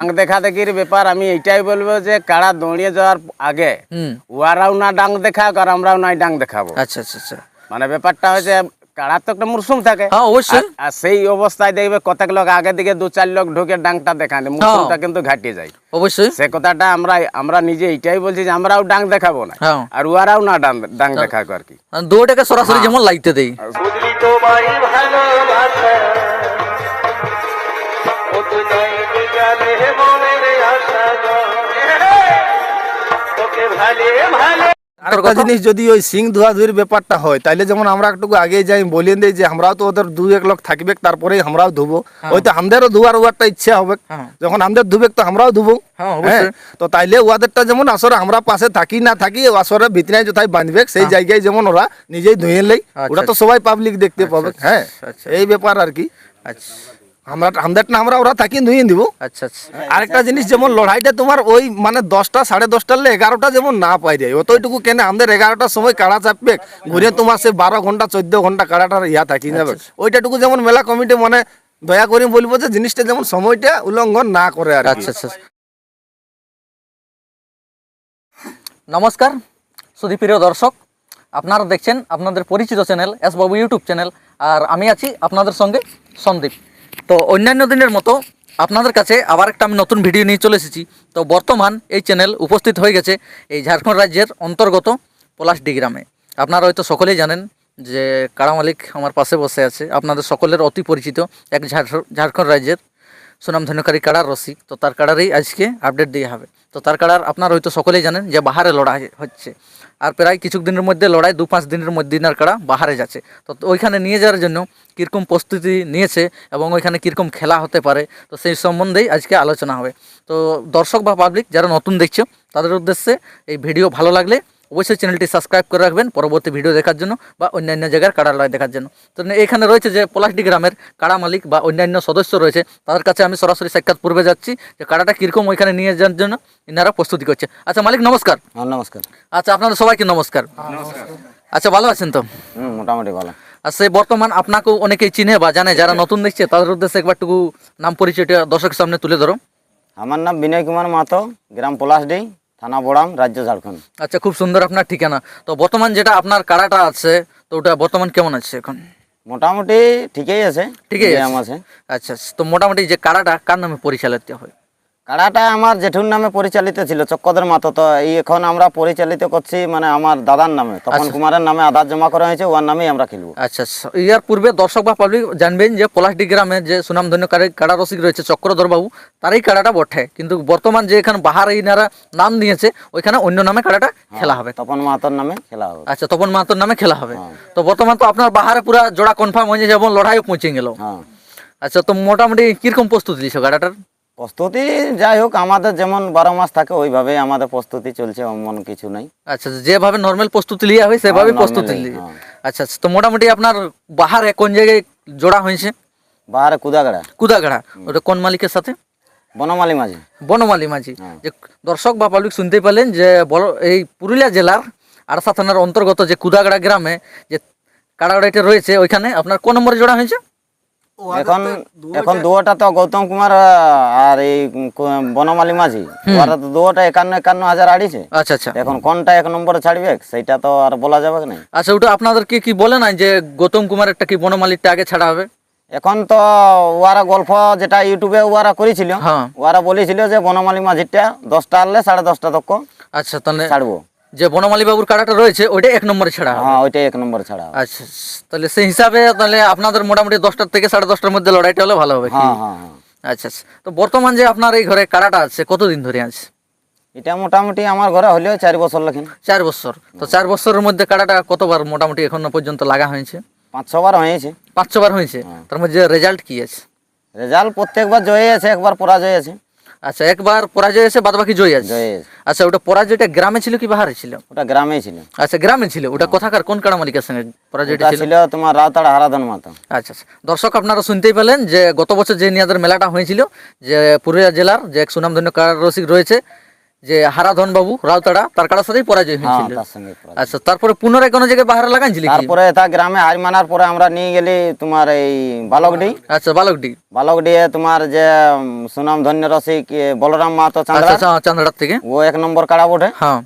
ডাং দেখা দেখির ব্যাপার আমি এইটাই বলব যে কাড়া দৌড়িয়ে যাওয়ার আগে হুম। ওয়ারাও না ডাং দেখাক আর আমরাও নাই ডাং দেখাবো। আচ্ছা আচ্ছা আচ্ছা। মানে ব্যাপারটা হচ্ছে কাড়ার তো একটা মরশুম থাকে। হ্যাঁ অবশ্যই। আর- সেই অবস্থায় দেখবে কতক লোক আগে দিকে দু চার লোক ঢুকে ডাংটা দেখানে মরশুমটা কিন্তু ঘাটিয়ে যায়। অবশ্যই। সে কথাটা আমরা আমরা নিজে এইটাই বলছি যে আমরাও ডাং দেখাবো না। হ্যাঁ। আর ওয়ারাও না ডাং ডাং দেখাক আর কি। দুটোকে সরাসরি যেমন লাগতে দেই। বুঝলি তোমারই ভালোবাসা নাই গেলে মনের আশা তোকে ভালে ভালে। আরেকটা জিনিস যদি ওই সিং ধোয়া ধুয়ের ব্যাপারটা হয় তাইলে যেমন আমরা একটু আগে যাই বলিয়ে দিই যে আমরাও তো ওদের দু এক লোক থাকবে তারপরেই আমরাও ধুবো। হয়তো আমাদেরও ধোয়ার একটা ইচ্ছা হবে। হ্যাঁ। যখন আমাদের ধুবে তো আমরাও ধুবো। হ্যাঁ, তো তাইলে ওদেরটা যেমন আসরে আমরা পাশে থাকি না থাকি আসরে ভিতরে কোথায় বাঁধবে সেই জায়গায় যেমন ওরা নিজেই ধুয়ে লেই হ্যাঁ। আচ্ছা, ওটা তো সবাই পাবলিক দেখতে পাবে। আচ্ছা, হ্যাঁ? আচ্ছা। এই ব্যাপার আর কি। আচ্ছা। আমরা আমাদেরটা আমরা ওরা থাকি ধুয়ে দিব আচ্ছা আচ্ছা। আরেকটা জিনিস যেমন লড়াইটা তোমার ওই মানে দশটা সাড়ে দশটার এগারোটা যেমন না পাই যায় অতটুকু কেন আমাদের এগারোটার সময় কাড়া চাপবে ঘুরে তোমার সে বারো ঘণ্টা চোদ্দ ঘণ্টা কাড়াটার ইয়া থাকি যাবে। ওইটাটুকু যেমন মেলা কমিটি মানে দয়া করে বলব যে জিনিসটা যেমন সময়টা উল্লঙ্ঘন না করে আর আচ্ছা আচ্ছা নমস্কার সুধীপ্রিয় দর্শক আপনারা দেখছেন আপনাদের পরিচিত channel S Babu YouTube channel আর আমি আছি আপনাদের সঙ্গে সন্দীপ। তো অন্যান্য দিনের মতো আপনাদের কাছে আবার একটা আমি নতুন ভিডিও নিয়ে চলে এসেছি। তো বর্তমান এই চ্যানেল উপস্থিত হয়ে গেছে এই ঝাড়খণ্ড রাজ্যের অন্তর্গত পলাশডি গ্রামে। আপনারা হয়তো সকলেই জানেন যে কারা মালিক আমার পাশে বসে আছে। আপনাদের সকলের অতি পরিচিত এক ঝাড়- ঝাড়খণ্ড রাজ্যের সুনামধন্যকারী কাড়ার রসিক। তো তার কাড়ারই আজকে আপডেট দেওয়া হবে। তো তার কাড়ার আপনারা হয়তো সকলেই জানেন যে বাহারে লড়াই হচ্ছে। আর প্রায় কিছু দিনের মধ্যে, লড়াই দু পাঁচ দিনের মধ্যে নারকাড়া কাড়া বাহারে যাচ্ছে। তো ওইখানে নিয়ে যাওয়ার জন্য কীরকম প্রস্তুতি নিয়েছে এবং ওইখানে কীরকম খেলা হতে পারে, তো সেই সম্বন্ধেই আজকে আলোচনা হবে। তো দর্শক বা পাবলিক যারা নতুন দেখছ, তাদের উদ্দেশ্যে এই ভিডিও ভালো লাগলে অবশ্যই চ্যানেলটি সাবস্ক্রাইব করে রাখবেন পরবর্তী ভিডিও দেখার জন্য বা অন্যান্য জায়গার কাড়া লড়াই দেখার জন্য। তো এখানে রয়েছে যে পলাশডি গ্রামের কাড়া মালিক বা অন্যান্য সদস্য রয়েছে তাদের কাছে আমি সরাসরি সাক্ষাৎ পূর্বে যাচ্ছি যে কাড়াটা কীরকম ওইখানে নিয়ে যাওয়ার জন্য এনারা প্রস্তুতি করছে। আচ্ছা মালিক নমস্কার। হ্যাঁ নমস্কার। আচ্ছা আপনাদের সবাইকে নমস্কার। আচ্ছা ভালো আছেন তো? মোটামুটি ভালো। আর সেই বর্তমান আপনাকেও অনেকেই চিনে বা জানে যারা নতুন দেখছে তাদের উদ্দেশ্যে একবারটুকু নাম পরিচয়টা দর্শকের সামনে তুলে ধরো। আমার নাম বিনয় কুমার মাতো গ্রাম পলাশডি। থানা বড়াম রাজ্য ঝাড়খণ্ড। আচ্ছা খুব সুন্দর আপনার ঠিকানা। তো বর্তমান যেটা আপনার কাড়াটা আছে তো ওটা বর্তমান কেমন আছে এখন? মোটামুটি ঠিকই আছে ঠিকই আছে। আচ্ছা তো মোটামুটি যে কাড়াটা কার নামে পরিচালিত হয়? কাড়াটা আমার জেঠুর নামে পরিচালিত ছিল চক্কদের মাতো। তো এই এখন আমরা পরিচালিত করছি মানে আমার দাদার নামে। তপন আচ্ছা। কুমারের নামে আধার জমা করা হয়েছে ওর নামেই আমরা খেলব। আচ্ছা ইয়ার পূর্বে দর্শক বা পাবলিক জানবেন যে পলাশডি গ্রামে যে সুনামধন্য কাড়া কাড়া রসিক রয়েছে চক্রধর বাবু তারই কাড়াটা বটে। কিন্তু বর্তমান যে এখানে বাহার ইনারা নাম দিয়েছে ওইখানে অন্য নামে কাড়াটা খেলা হবে। তপন মাহাতোর নামে খেলা হবে। আচ্ছা তপন মাহাতোর নামে খেলা হবে। তো বর্তমান তো আপনার বাহারে পুরা জোড়া কনফার্ম হয়ে যেমন লড়াইও পৌঁছে গেল। হ্যাঁ। আচ্ছা তো মোটামুটি কীরকম প্রস্তুতি দিয়েছ গাড়াটার প্রস্তুতি যাই হোক আমাদের যেমন বারো মাস থাকে ওইভাবেই আমাদের প্রস্তুতি চলছে এমন কিছু নাই। আচ্ছা যেভাবে নর্মাল প্রস্তুতি লিয়া হয় সেভাবে হ্যাঁ, প্রস্তুতি normally, হ্যাঁ। আচ্ছা আচ্ছা, তো মোটামুটি আপনার বাহারে কোন জায়গায় জোড়া হয়েছে? বাহারে কুদাগড়া। কুদাগাড়া ওটা কোন মালিকের সাথে? বনমালী মাঝি। বনমালী মাঝি। হ্যাঁ। যে দর্শক বা পাবলিক শুনতে পেলেন যে এই পুরুলিয়া জেলার আরসা থানার অন্তর্গত যে কুদাগড়া গ্রামে যে কাড়াগাড়াটা রয়েছে ওইখানে আপনার কোন নম্বরে জোড়া হয়েছে? এখন এখন দুয়োটা তো গৌতম কুমার আর এই কু- বনমালী মাঝি। ওরা তো দুয়োটা একান্ন একান্ন হাজার আড়িছে। আচ্ছা আচ্ছা। এখন কোনটা এক নম্বরে ছাড়বে সেটা তো আর বলা যাবে না আচ্ছা ওটা আপনাদেরকে কি বলে নাই যে গৌতম কুমারেরটা কি বনমালীরটা আগে ছাড়া হবে? এখন তো ওরা গল্প যেটা ইউটিউবে ওরা করেছিল হ্যাঁ। ওরা বলেছিল যে বনমালী মাঝিটা দশটা আনলে সাড়ে দশটা তক আচ্ছা তাহলে ছাড়বো। যে বনমালী বাবুর কাড়াটা রয়েছে ওইটা এক নম্বরে ছাড়া হ্যাঁ ওইটাই এক নম্বরে ছাড়া আচ্ছা তাহলে সেই হিসাবে তাহলে আপনাদের মোটামুটি দশটার থেকে সাড়ে দশটার মধ্যে লড়াইটা হলে ভালো হবে কি? হ্যাঁ হ্যাঁ হ্যাঁ। আচ্ছা আচ্ছা। তো বর্তমান যে আপনার এই ঘরে কাড়াটা আছে কতদিন ধরে আছে? এটা মোটামুটি আমার ঘরে হলেও চার বছর লেখেন। চার বছর। তো চার বছরের মধ্যে কাড়াটা কতবার মোটামুটি এখনও পর্যন্ত লাগা হয়েছে? পাঁচ ছবার হয়েছে। পাঁচ ছবার হয়েছে? তার মধ্যে রেজাল্ট কি আছে? রেজাল্ট প্রত্যেকবার জয় আছে একবার পরাজয় আছে। আচ্ছা একবার পরাজয় এসে বাদবাকি জয় আছে। আচ্ছা ওটা পরাজয়টা গ্রামে ছিল কি বাহারে ছিল? ওটা গ্রামে ছিল। আচ্ছা গ্রামে ছিল। ওটা কথাকার কোন কাড়া মালিকের সঙ্গে পরাজয়টা ছিল? তোমার রাতাড়া হারাধন মাতা। আচ্ছা আচ্ছা। দর্শক আপনারা শুনতেই পেলেন যে গত বছর যে নিয়াদের মেলাটা হয়েছিল যে পুরুলিয়া জেলার যে এক সুনামধন্য কার রসিক রয়েছে যে হারাধন বাবু রাউতাড়া তার কাড়ার সাথেই পরাজয় হ্যাঁ হয়েছিল। তার সঙ্গে পরাজয়। আচ্ছা তারপরে পুনরায় কোনো জায়গায় বাহারে লাগাইছিলি কি? তারপরে তা গ্রামে হার মানার পরে আমরা নিয়ে গেলি তোমার এই বালকডি। আচ্ছা বালকডি। বালকডিয়ে তোমার যে সুনাম ধন্য রসিক এ, বলরাম মাহাতো আচ্ছা চাঁদরা আচ্ছা চান্দ্রার থেকে। ও এক নম্বর কাড়া বটে। হ্যাঁ।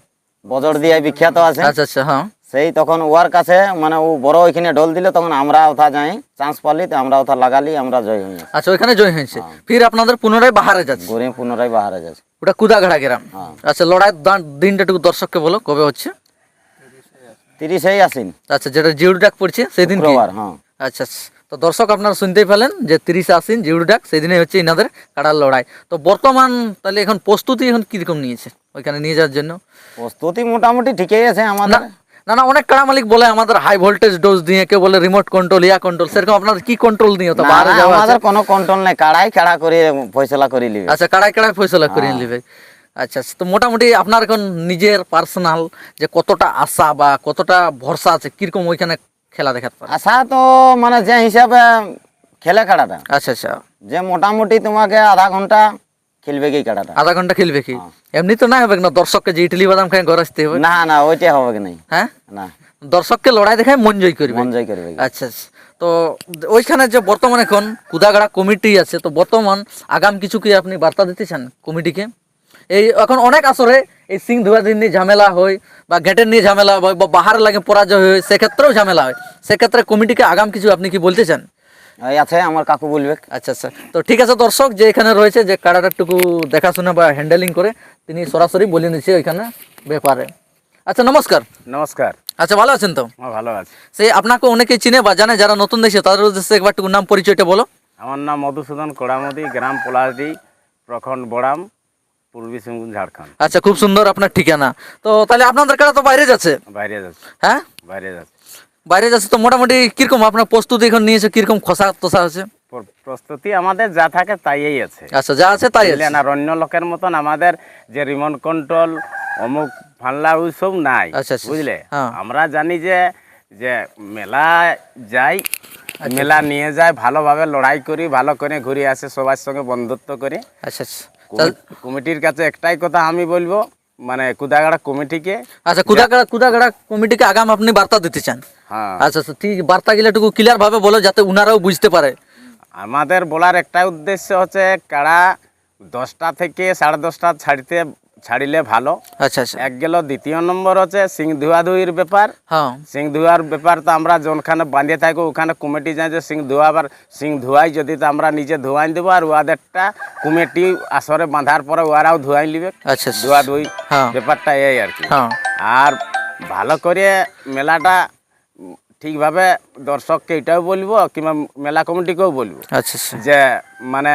বজর দিয়ে বিখ্যাত আছে। আচ্ছা আচ্ছা হ্যাঁ। সেই তখন ওর কাছে মানে ও বড় ওইখানে ঢোল দিলে তখন আমরা ওথা যাই চান্স পালি তো আমরা ওথা লাগালি আমরা জয় হই আচ্ছা ওইখানে জয় হয়েছে। ফির আপনাদের পুনরায় বাহারে যাচ্ছে। গড়ে পুনরায় বাহারে যাচ্ছে। ওটা কুদাঘাড়া গ্রাম। হ্যাঁ। আচ্ছা লড়াই দিনটা একটু দর্শককে বলো কবে হচ্ছে? তিরিশেই আসিন। আচ্ছা যেটা জিউড ডাক পড়ছে সেদিন? হ্যাঁ। আচ্ছা আচ্ছা। তো দর্শক আপনারা শুনতেই পেলেন যে তিরিশে আসিন জিউড ডাক সেদিনে হচ্ছে ইনাদের কাটার লড়াই। তো বর্তমান তাহলে এখন প্রস্তুতি এখন কীরকম নিয়েছে? ওইখানে নিয়ে যাওয়ার জন্য? প্রস্তুতি মোটামুটি ঠিকই আছে আমার আমাদের না না অনেক কাড়া মালিক বলে আমাদের হাই ভোল্টেজ ডোজ দিয়ে কেউ বলে রিমোট কন্ট্রোল ইয়া কন্ট্রোল সেরকম আপনাদের কি কন্ট্রোল দিয়ে তো? বাইরে যাওয়া আমাদের কোনো কন্ট্রোল নেই কাড়াই কাড়া করে ফয়সলা করে লিবে আচ্ছা কাড়াই কাড়াই ফয়সলা করে হ্যাঁ। নিবে। আচ্ছা আচ্ছা, তো মোটামুটি আপনার এখন নিজের পার্সোনাল যে কতটা আশা বা কতটা ভরসা আছে কীরকম ওইখানে খেলা দেখাতে পারে? আশা তো মানে যে হিসাবে খেলে কাড়াটা। আচ্ছা আচ্ছা। যে মোটামুটি তোমাকে আধা ঘণ্টা খেলবে কি কাড়াটা আধা ঘণ্টা খেলবে কি হ্যাঁ। এমনি তো না হবে না দর্শককে যে ইডলি বাদাম খাই ঘরে আসতে হবে। না না ওইটা হবে কি নাই। হ্যাঁ? না। দর্শককে লড়াই দেখায় মন জয় করবে। মন জয় করবে। আচ্ছা আচ্ছা। তো ওইখানে যে বর্তমান এখন কুদাগাড়া কমিটি আছে তো বর্তমান আগাম কিছু কি আপনি বার্তা দিতে চান কমিটিকে? এই এখন অনেক আসরে এই সিং ধুয়াদিন নিয়ে ঝামেলা হয় বা গেটের নিয়ে ঝামেলা হয় বা বাহার লাগে পরাজয় হয় সেক্ষেত্রেও ঝামেলা হয়। সেক্ষেত্রে কমিটিকে আগাম কিছু আপনি কি বলতে চান? আছে আমার কাকু বলবে। আচ্ছা আচ্ছা। তো ঠিক আছে দর্শক যে এখানে রয়েছে যে কাড়াটাটুকু দেখাশোনা বা হ্যান্ডেলিং করে তিনি সরাসরি বলে নিচ্ছে ওইখানে ব্যাপারে। আচ্ছা নমস্কার। নমস্কার। আচ্ছা ভালো আছেন তো? ভালো আছে। সেই আপনাকে অনেকেই চিনে বা জানে যারা নতুন দেখছে তাদের উদ্দেশ্যে একবার একটু নাম পরিচয়টা বলো। আমার নাম মধুসূদন কোড়ামদি গ্রাম পলাশডি প্রখণ্ড বড়াম পূর্বী সিংভূম ঝাড়খণ্ড। আচ্ছা খুব সুন্দর আপনার ঠিকানা। তো তাহলে আপনাদের কারা তো বাইরে যাচ্ছে? বাইরে যাচ্ছে। হ্যাঁ? বাইরে যাচ্ছে। বাইরে যাচ্ছে তো মোটামুটি কীরকম আপনার প্রস্তুতি এখন নিয়েছে কীরকম খসা তোষা হচ্ছে? প্রস্তুতি আমাদের যা থাকে তাইই আছে। আচ্ছা যা আছে তাই আছে। আর অন্য লোকের মতন আমাদের যে রিমোট কন্ট্রোল অমুক ফাল্লা ওইসব নাই আচ্ছা, আচ্ছা, বুঝলে? হ্যাঁ। আমরা জানি যে যে মেলা যাই আচ্ছা, মেলা নিয়ে যায় ভালোভাবে লড়াই করি ভালো করে ঘুরে আসে সবার সঙ্গে বন্ধুত্ব করে। আচ্ছা আচ্ছা। কমিটির কাছে একটাই কথা আমি বলব মানে কুদাগাড়া কমিটিকে আচ্ছা কুদাগাড়া কুদাগাড়া কমিটিকে আগাম আপনি বার্তা দিতে চান। আচ্ছা আচ্ছা ঠিক বার্তা গেলে একটু ক্লিয়ার ভাবে বলো যাতে উনারাও বুঝতে পারে। আমাদের বলার একটা উদ্দেশ্য হচ্ছে কাড়া দশটা থেকে সাড়ে দশটা ছাড়িতে ছাড়িলে ভালো। আচ্ছা আচ্ছা। এক গেল দ্বিতীয় নম্বর হচ্ছে সিং ধুয়াধুয়ির ব্যাপার। হ্যাঁ। সিং ধুয়ার ব্যাপার তো আমরা যখনখানে বাঁধে থাকব ওখানে কমিটি যায় যে সিং ধোয়া আবার সিং ধোয়াই যদি তো আমরা নিজে ধোয়াই দেবো আর ওয়াদেরটা কমিটি আসরে বাঁধার পরে ওরাও ধোয়াই নিবে। আচ্ছা আচ্ছা। ধোয়া ধুই হ্যাঁ। ব্যাপারটা এই আর কি। হ্যাঁ। আর ভালো করে মেলাটা ঠিকভাবে দর্শককে এটাও বলব কিংবা মেলা কমিটিকেও বলব আচ্ছা আচ্ছা। যে মানে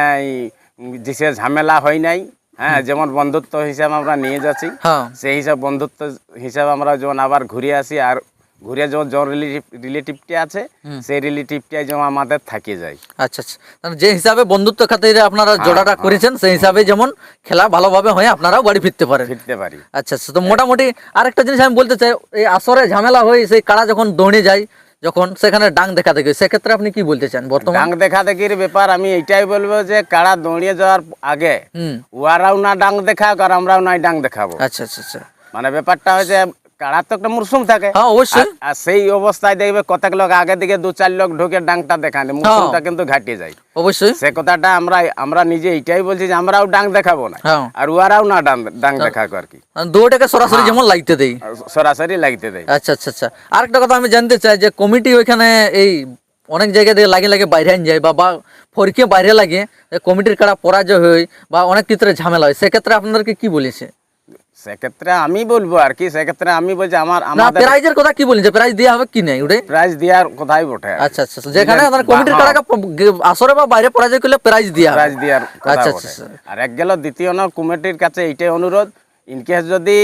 যে ঝামেলা হয় নাই হ্যাঁ যেমন বন্ধুত্ব হিসাবে আমরা নিয়ে যাচ্ছি হ্যাঁ। সেই হিসাব বন্ধুত্ব হিসাবে আমরা যেমন আবার ঘুরে আসি আর ঘুরে যখন রিলেটিভ রিলেটিভটি আছে সেই রিলেটিভটাই যেমন আমাদের থাকে যায়। আচ্ছা আচ্ছা। যে হিসাবে বন্ধুত্ব খাতিরে আপনারা জোড়াটা করেছেন সেই হিসাবে যেমন খেলা ভালোভাবে হয় আপনারাও বাড়ি ফিরতে পারেন। ফিরতে পারি। আচ্ছা আচ্ছা। তো মোটামুটি আরেকটা জিনিস আমি বলতে চাই এই আসরে ঝামেলা হয় সেই কাড়া যখন দৌড়ে যায় যখন সেখানে ডাং দেখা দেখে সেক্ষেত্রে আপনি কি বলতে চান বর্তমান? ডাং দেখা দেখির ব্যাপার আমি এইটাই বলব যে কাড়া দৌড়িয়ে যাওয়ার আগে হুম। ওরাও না ডাং দেখাক আর আমরাও নাই ডাং দেখাবো। আচ্ছা আচ্ছা আচ্ছা। মানে ব্যাপারটা হচ্ছে কাড়ার তো একটা মরশুম থাকে। হ্যাঁ অবশ্যই। আর- সেই অবস্থায় দেখবে কতক লোক আগে দিকে দু চার লোক ঢুকে ডাংটা দেখানে মরশুমটা কিন্তু ঘাটিয়ে যায়। অবশ্যই। সে কথাটা আমরা আমরা নিজে এইটাই বলছি যে আমরাও ডাং দেখাবো না। হ্যাঁ। আর ওরাও না ডাং ডাং দেখাক আর কি। আর দৌড়টাকে সরাসরি যেমন লাগতে দেই। সরাসরি লাগতে দেয় আচ্ছা আচ্ছা আচ্ছা। আরেকটা কথা আমি জানতে চাই যে কমিটি ওইখানে এই অনেক জায়গা দিয়ে লাগে লাগে বাইরে যায় বা বা ফরকে বাইরে লাগে কমিটির কাড়া পরাজয় হয় বা অনেক ক্ষেত্রে ঝামেলা হয় সেক্ষেত্রে আপনাদেরকে কি বলেছে? সেক্ষেত্রে আমি বলব আর কি সেক্ষেত্রে আমি বলছি আমার না আমাদের প্রাইজের কথা কি বলেছে প্রাইজ দেওয়া হবে কি নাই? ওটাই? প্রাইজ দেওয়ার কথাই বটে। আচ্ছা আচ্ছা আচ্ছা। যেখানে আপনার কমিটির টাকা আসরে বা বাইরে পরাজয় করলে প্রাইজ দেওয়া হবে। প্রাইজ দেওয়ার কথা আচ্ছা বটে। আচ্ছা। আচ্ছা। আর এক গেল দ্বিতীয় ন কমিটির কাছে এইটাই অনুরোধ। ইনকেস যদি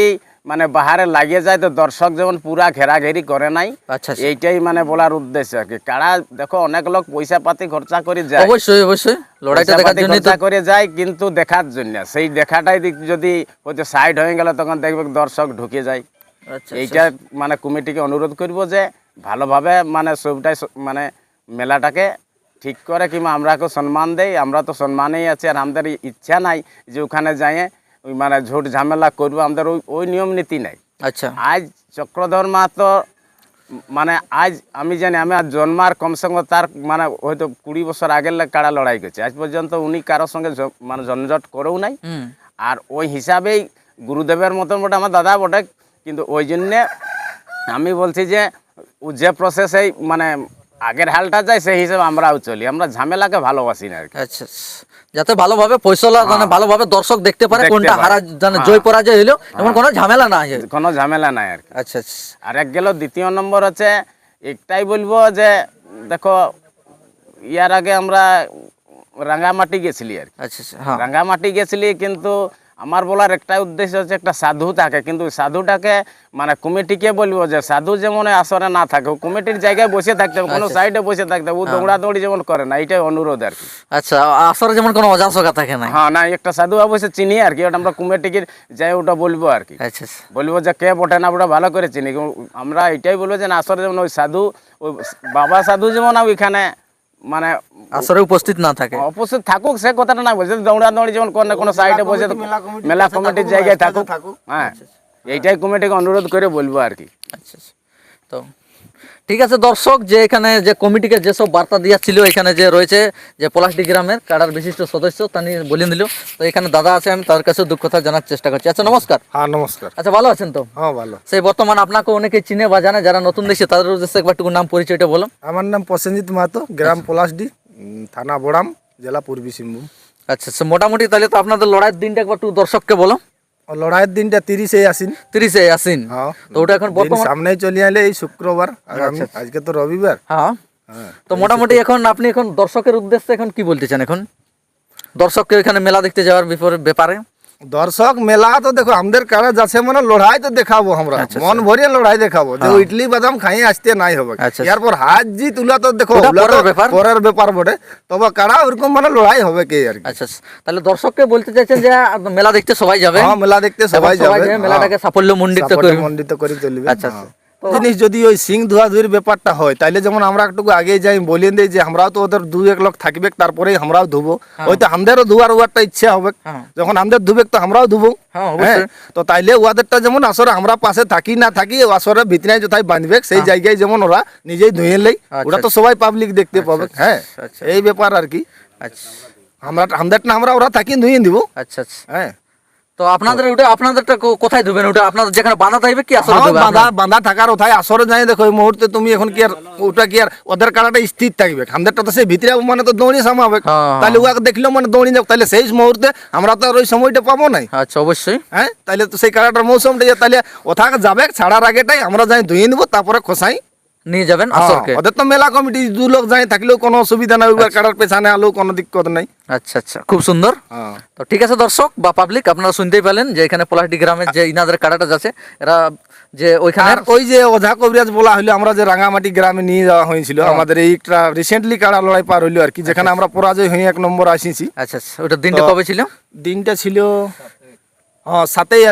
মানে বাহারে লাগিয়ে যায় তো দর্শক যেমন পুরা ঘেরাঘেরি করে নাই। আচ্ছা আচ্ছা। এইটাই মানে বলার উদ্দেশ্য আর কি। কারা দেখো অনেক লোক পয়সা পাতি খরচা করে যায়। অবশ্যই অবশ্যই। লড়াইটা দেখার জন্য খরচা করে যায় কিন্তু দেখার জন্য। সেই দেখাটাই যদি হয়তো সাইড হয়ে গেল তখন দেখবে দর্শক ঢুকে যায়। আচ্ছা এইটা মানে কমিটিকে অনুরোধ করব যে ভালোভাবে মানে সবটাই মানে মেলাটাকে ঠিক করে কিংবা আমরাকে সম্মান দেই আমরা তো সম্মানেই আছি আর আমাদের ইচ্ছা নাই যে ওখানে ওই মানে ঝুট ঝামেলা করব আমাদের ওই ওই নিয়ম নীতি নাই। আচ্ছা। আজ চক্রধর মাহাতো মানে আজ আমি জানি আমি আর জন্মার কমসে কম তার মানে হয়তো কুড়ি বছর আগের কাড়া লড়াই করছে। আজ পর্যন্ত উনি কারোর সঙ্গে মানে জনজট করেও নাই। আর ওই হিসাবেই গুরুদেবের মতন বটে আমার দাদা বটে। কিন্তু ওই জন্যে আমি বলছি যে ও যে প্রসেসেই মানে আগের হালটা যায় সেই হিসেবে আমরাও চলি। আমরা ঝামেলাকে ভালোবাসি না আর কি। আচ্ছা আচ্ছা। যাতে ভালোভাবে ফয়সলা মানে ভালোভাবে দর্শক দেখতে পারে কোনটা হারা মানে হ্যাঁ। জয় পরাজয় হইল এমন কোনো ঝামেলা না হয় কোনো ঝামেলা নাই আর কি। আচ্ছা আচ্ছা। আর এক গেল দ্বিতীয় নম্বর হচ্ছে একটাই বলব যে দেখো ইয়ার আগে আমরা রাঙ্গামাটি গেছিলি আর কি। আচ্ছা আচ্ছা হ্যাঁ। রাঙ্গামাটি গেছিলি কিন্তু আমার বলার একটা উদ্দেশ্য হচ্ছে একটা সাধু থাকে কিন্তু সাধুটাকে মানে কমিটিকে বলব যে সাধু যেমন আসরে না থাকে কমিটির জায়গায় বসে থাকতে হবে কোনো সাইডে বসে থাকতে হবে ও দৌড়াদৌড়ি যেমন করে না এইটাই অনুরোধ আর কি। আচ্ছা আসরে যেমন কোনো অজাসকা থাকে না? হ্যাঁ না একটা সাধু অবশ্যই চিনি আর কি ওটা আমরা কমিটিকে যাই ওটা বলব আর কি। আচ্ছা আচ্ছা। বলব যে কে বটে না ওটা ভালো করে চিনি আমরা এটাই বলব যে আসরে যেমন ওই সাধু ওই বাবা সাধু যেমন ওইখানে মানে আসরে উপস্থিত না থাকে। উপস্থিত থাকুক সে কথাটা না বলছে। দৌড়াদৌড়ি যেমন করে না কোনো সাইডে বসে মেলা কমিটির জায়গায় থাকুক। হ্যাঁ। এইটাই কমিটিকে অনুরোধ করে বলব আর কি। আচ্ছা আচ্ছা। তো ঠিক আছে দর্শক যে এখানে যে কমিটিকে যেসব বার্তা দিয়েছিল এখানে যে রয়েছে যে পলাশডি গ্রামের কাড়ার বিশিষ্ট সদস্য তা নিয়ে বলে দিল তো এখানে দাদা আছে আমি তার কাছে দুঃখ কথা জানার চেষ্টা করছি। আচ্ছা নমস্কার। হ্যাঁ নমস্কার। আচ্ছা ভালো আছেন তো? হ্যাঁ ভালো। সেই বর্তমান আপনাকে অনেকে চিনে বা জানে যারা নতুন দেখছে তাদের উদ্দেশ্যে একবার টুকু নাম পরিচয়টা বলো। আমার নাম প্রসেনজিৎ মাহাতো গ্রাম পলাশডি থানা বোড়াম জেলা পূর্বী সিংভূম আচ্ছা আচ্ছা মোটামুটি তাহলে তো আপনাদের লড়াইয়ের দিনটা একবার একটু দর্শককে বলো। লড়াইয়ের দিনটা তিরিশে আসিন তিরিশে আসিন তো ওটা এখন বর্তমান সামনেই চলে আলে এই শুক্রবার আজকে তো রবিবার হ্যাঁ তো মোটামুটি এখন আপনি এখন দর্শকের উদ্দেশ্যে এখন কি বলতে চান এখন? দর্শককে এখানে মেলা দেখতে যাওয়ার ব্যাপারে? দর্শক মেলা তো দেখো আমাদের কারা যাচ্ছে মানে লড়াই তো দেখাবো আমরা। মন ভরিয়ে লড়াই দেখাবো। যে ইডলি বাদাম খাই আসতে নাই হবে। আচ্ছা, আচ্ছা। এরপর হাত জি তুলা তো দেখো পরের ব্যাপার। বটে। তবে কারা ওরকম মানে লড়াই হবে কে আর আচ্ছা আচ্ছা। তাহলে দর্শককে বলতে চাইছেন যে মেলা দেখতে সবাই যাবে? হ্যাঁ মেলা দেখতে সবাই যাবে। মেলাটাকে সাফল্য মণ্ডিত করে মণ্ডিত করে চলবে। আচ্ছা, হ্যাঁ। আচ্ছা। জিনিস যদি ওই সিং ধোয়া ধুয়ের ব্যাপারটা হয় তাইলে যেমন আমরা একটু আগে যাই বলিয়ে দিই যে আমরাও তো ওদের দু এক লোক থাকবে তারপরেই আমরাও ধুবো। হয়তো আমাদেরও ধোয়ার ওয়ারটা ইচ্ছা হবে। হ্যাঁ। যখন আমাদের ধুবে তো আমরাও ধুবো। হ্যাঁ, তো তাইলে ওয়াদেরটা যেমন আসরে আমরা পাশে থাকি না থাকি আসরে ভিতরে কোথায় বাঁধবে সেই জায়গায় যেমন ওরা নিজেই ধুয়ে হ্যাঁ। আচ্ছা, ওরা তো সবাই পাবলিক দেখতে পাবে। আচ্ছা, হ্যাঁ আচ্ছা। এই ব্যাপার আর কি। আচ্ছা। আমরা আমাদেরটা আমরা ওরা থাকি ধুয়ে দিব আচ্ছা আচ্ছা। হ্যাঁ। তো আপনাদের ওটা আপনাদেরটা কোথায় ধুবেন? ওটা আপনাদের যেখানে বাঁধা থাকবে কি হ্যাঁ, বাঁধা বাঁধা থাকার ওথায় আসরে যাই দেখো এই মুহূর্তে তুমি এখন কি আর ওটা কি আর ওদের কারাটা স্থির থাকবে। আমাদেরটা তো সেই ভিতরে মানে তো দৌড়ি সামাবে হ্যাঁ। তাহলে ওকে দেখলেও মানে দৌড়ি যাবে। তাহলে সেই মুহূর্তে আমরা তো আর ওই সময়টা পাবো নাই। আচ্ছা অবশ্যই। হ্যাঁ তাহলে তো সেই কারাটার মৌসুমটা তাহলে ওথাকে যাবে ছাড়ার আগেটাই আমরা যাই ধুয়ে নেব তারপরে খোসাই। নিয়ে যাবেন হ্যাঁ, আসরকে। ওদের তো মেলা কমিটি দু লোক যায় থাকলেও কোনো অসুবিধা নাই ওইবার কারার পেছনে আলো কোনো দিক্কত নাই। আচ্ছা আচ্ছা খুব সুন্দর। হ্যাঁ। তো ঠিক আছে দর্শক বা পাবলিক আপনারা শুনতেই পেলেন যে এখানে পলাশডি গ্রামের যে ইনাদের কাটাটা যাচ্ছে এরা যে ওইখানে ওই যে ওঝা কবিরাজ বলা হলো আমরা যে রাঙামাটি গ্রামে নিয়ে যাওয়া হয়েছিল হ্যাঁ। আমাদের এইটা রিসেন্টলি কাড়া লড়াই পার হইল আর কি যেখানে আমরা পরাজয় হয়ে এক নম্বর আসিছি। আচ্ছা আচ্ছা ওটা দিনটা কবে ছিল? দিনটা ছিল সাতই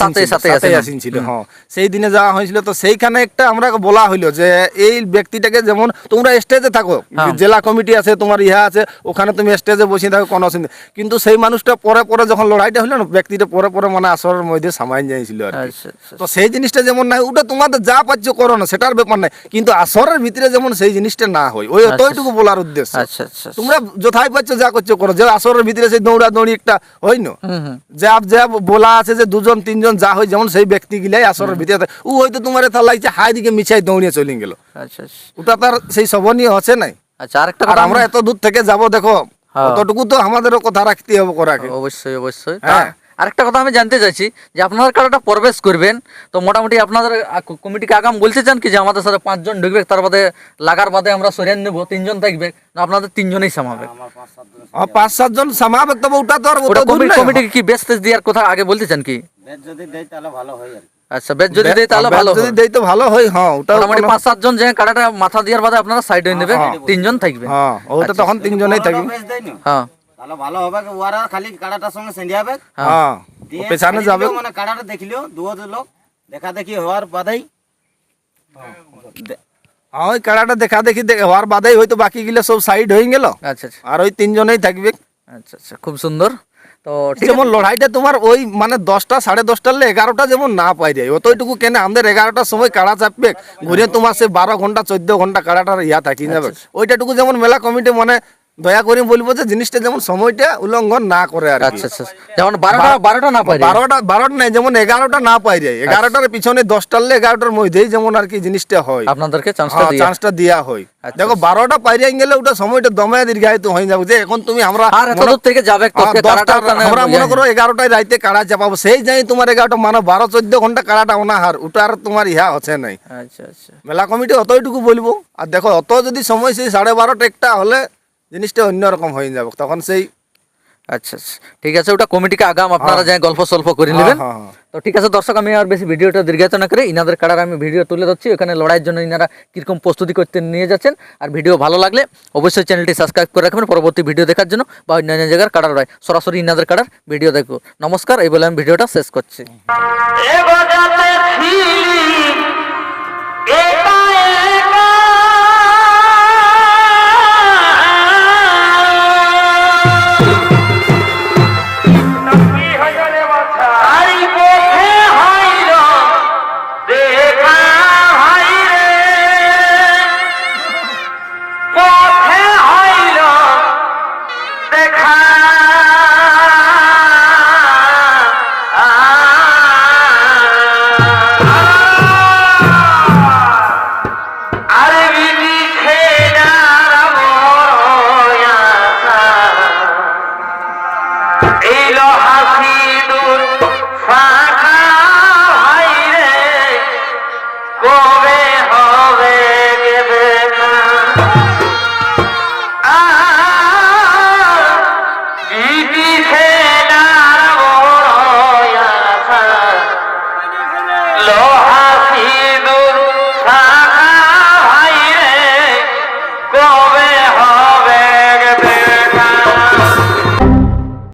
সাতই আশ্বিন। আশ্বিন ছিল হ্যাঁ সেই দিনে যাওয়া হয়েছিল তো সেইখানে একটা আমরা বলা হইল যে এই ব্যক্তিটাকে যেমন তোমরা স্টেজে থাকো হ্যাঁ। জেলা কমিটি আছে তোমার ইহা আছে ওখানে তুমি স্টেজে বসে থাকো কোনো অসুবিধা কিন্তু সেই মানুষটা পরে পরে যখন লড়াইটা হলো না ব্যক্তিটা পরে পরে মানে আসরের মধ্যে সামাইন যাইছিল আর কি। আচ্ছা আচ্ছা তো সেই জিনিসটা যেমন নাই ওটা তোমাদের যা পাচ্ছ করো না সেটার ব্যাপার নাই। কিন্তু আসরের ভিতরে যেমন সেই জিনিসটা না হয় ওই অতইটুকু বলার উদ্দেশ্য। আচ্ছা আচ্ছা তোমরা যথাই পাচ্ছ যা করছ করো। যে আসরের ভিতরে সেই দৌড়া দৌড়ি একটা হয় না যা যা বলা আছে যে দুজন তিনজন যা হয় যেমন সেই ব্যক্তি গিলাই আসরের ভিতরে। ও হয়তো তোমার এটা লাগছে হাই দিকে মিছাই দৌড়িয়ে চলে গেল। আচ্ছা আচ্ছা। ওটা তার সেই সবনীয় আছে নাই? আচ্ছা আরেকটা আর আমরা এত দূর থেকে যাব দেখো ততটুকু অতটুকু তো আমাদেরও কথা রাখতে হবে করাকে। অবশ্যই অবশ্যই। হ্যাঁ। আরেকটা কথা আমি জানতে চাইছি যে আপনারা কারাটা প্রবেশ করবেন? তো মোটামুটি আপনাদের কমিটিকে আগাম বলতে চান কি যে আমাদের সাথে পাঁচজন ঢুকবে তার বাদে লাগার বাদে আমরা সরিয়ে নেব তিনজন থাকবে না আপনাদের তিনজনেই সামাবে? আর পাঁচ সাতজন সামাবে তবে ওটা তো আর ওটা। কমিটিকে কি বেশ টেস্ট দেওয়ার কথা আগে বলতে চান কি? যদি দেয় তাহলে ভালো হয় আর আচ্ছা বেশ যদি দেয় তাহলে ভালো যদি দেই তো ভালো হয় হ্যাঁ ওটা মোটামুটি পাঁচ সাতজন যে কাটাটা মাথা দেওয়ার বাদে আপনারা সাইড হয়ে নেবে তিনজন থাকবে। হ্যাঁ ওটা তখন তিনজনেই থাকবে। হ্যাঁ। তাহলে ভালো হবে কি? ওরা খালি কাড়াটার সঙ্গে সেন্ডিয়াবে হ্যাঁ। দিয়ে ও পেছনে যাবে। মানে কাড়াটা দেখলিও দুও লোক দেখা দেখি হওয়ার বাদেই। হ্যাঁ ওই কাড়াটা দেখা দেখি দেখে হওয়ার বাদেই হয়তো বাকি গিলে সব সাইড হয়ে গেল। আচ্ছা আচ্ছা। আর ওই তিনজনেই থাকবে। আচ্ছা আচ্ছা। খুব সুন্দর। তো ঠিক যেমন লড়াইটা তোমার ওই মানে দশটা সাড়ে দশটার লে এগারোটা যেমন না পাই যায় অতটুকু কেন আমাদের এগারোটার সময় কাড়া চাপবে ঘুরে তোমার সে বারো ঘণ্টা চোদ্দ ঘণ্টা কাড়াটার ইয়া থাকি যাবে। ওইটাটুকু যেমন মেলা কমিটি মানে দয়া করে বলব যে জিনিসটা যেমন সময়টা উল্লঙ্ঘন না করে আর আচ্ছা আচ্ছা যেমন বারোটা বারোটা না পাই বারোটা বারোটা নাই যেমন এগারোটা না পাই যায় এগারোটার পিছনে দশটার এগারোটার মধ্যেই যেমন আর কি জিনিসটা হয়। আপনাদেরকে চান্সটা দেওয়া হয়। আচ্ছা, দেখো বারোটা পাইরিয়ে গেলে ওটা সময়টা দমে দীর্ঘায়িত হয়ে যাবে। যে এখন তুমি আমরা থেকে যাবে হ্যাঁ, আমরা মনে করো এগারোটায় রাইতে কাড়া চাপাবো। সেই যাই তোমার এগারোটা মানে বারো চোদ্দ ঘণ্টা কাড়াটা অনাহার। ওটা আর তোমার ইহা হচ্ছে নাই। আচ্ছা আচ্ছা। মেলা কমিটি অতইটুকু বলব। আর দেখো অত যদি সময় সেই সাড়ে বারোটা একটা হলে জিনিসটা অন্যরকম হয়ে যাবে। তখন সেই আচ্ছা আচ্ছা। ঠিক আছে ওটা কমিটিকে আগাম আপনারা যাই গল্প সল্প করে নেবেন। হ্যাঁ, হ্যাঁ। তো ঠিক আছে দর্শক আমি আর বেশি ভিডিওটা দীর্ঘায়িত না করে ইনাদের কাড়ার আমি ভিডিও তুলে ধরছি। ওখানে লড়াইয়ের জন্য ইনারা কীরকম প্রস্তুতি করতে নিয়ে যাচ্ছেন। আর ভিডিও ভালো লাগলে অবশ্যই চ্যানেলটি সাবস্ক্রাইব করে রাখবেন। পরবর্তী ভিডিও দেখার জন্য বা অন্যান্য জায়গার কাড়ার লড়াই সরাসরি ইনাদের কাড়ার ভিডিও দেখো নমস্কার এই বলে আমি ভিডিওটা শেষ করছি।